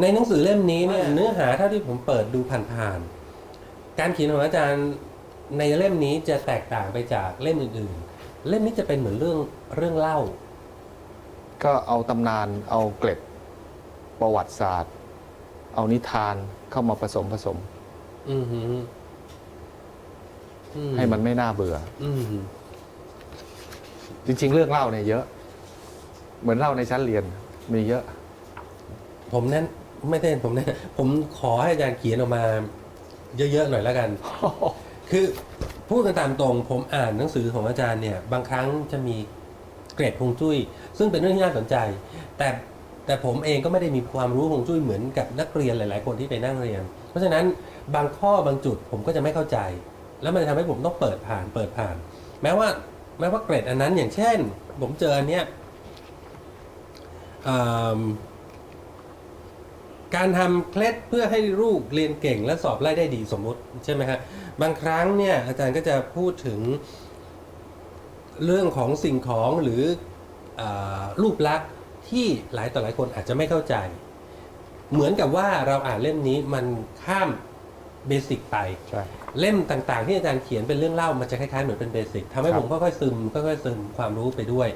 ในหนังสือเล่มนี้เนี่ยเนื้อหาเท่าที่ผมเปิดดูผ่านๆการเขียนของอาจารย์ในเล่มนี้จะแตกต่างไปจากเล่มอื่นๆ เล่มนี้จะเป็นเหมือนเรื่องเรื่องเล่า ก็เอาตำนานเอาเกล็ดประวัติศาสตร์ เอานิทานเข้ามาผสมผสม อือหืออืให้มันไม่น่าเบื่อ อืมจริง ๆ เรื่องเล่าเนี่ยเยอะ เหมือนเล่าในชั้นเรียนมีเยอะ ผมนั้น ไม่ได้ผมนั้นผมขอให้อาจารย์เขียนออกมา เยอะๆหน่อยแล้วกัน คือพูดกันตามตรง ผมอ่านหนังสือของอาจารย์เนี่ย บางครั้งจะมีเกรดฮวงจุ้ย ซึ่งเป็นเรื่องที่น่าสนใจ แต่แต่ผมเองก็ไม่ได้มีความรู้ฮวงจุ้ยเหมือนกับนักเรียนหลาย ๆ คนที่ไปนั่งเรียน เพราะฉะนั้นบางข้อบางจุดผมก็จะไม่เข้าใจ แล้วมันจะทำให้ผมต้องเปิดผ่านเปิดผ่าน แม้ว่าแม้ว่าเกรดอันนั้นอย่างเช่น ผมเจออันเนี้ยอืม การทำเคล็ดเพื่อให้ลูกเรียนเก่งและสอบไล่ได้ดีสมมุติใช่ไหมฮะบางครั้งเนี่ยอาจารย์ก็จะพูดถึงเรื่องของสิ่งของหรืออารูปลักษณ์ที่หลายต่อหลายคนอาจจะไม่เข้าใจ เหมือนกับว่าเราอ่านเล่มนี้มันข้ามเบสิกไปใช่เล่มต่างๆ ที่อาจารย์เขียนเป็นเรื่องเล่ามันจะคล้ายๆเหมือนเป็นเบสิกทำให้ครับผมค่อยๆซึมค่อยๆซึมความรู้ไปด้วย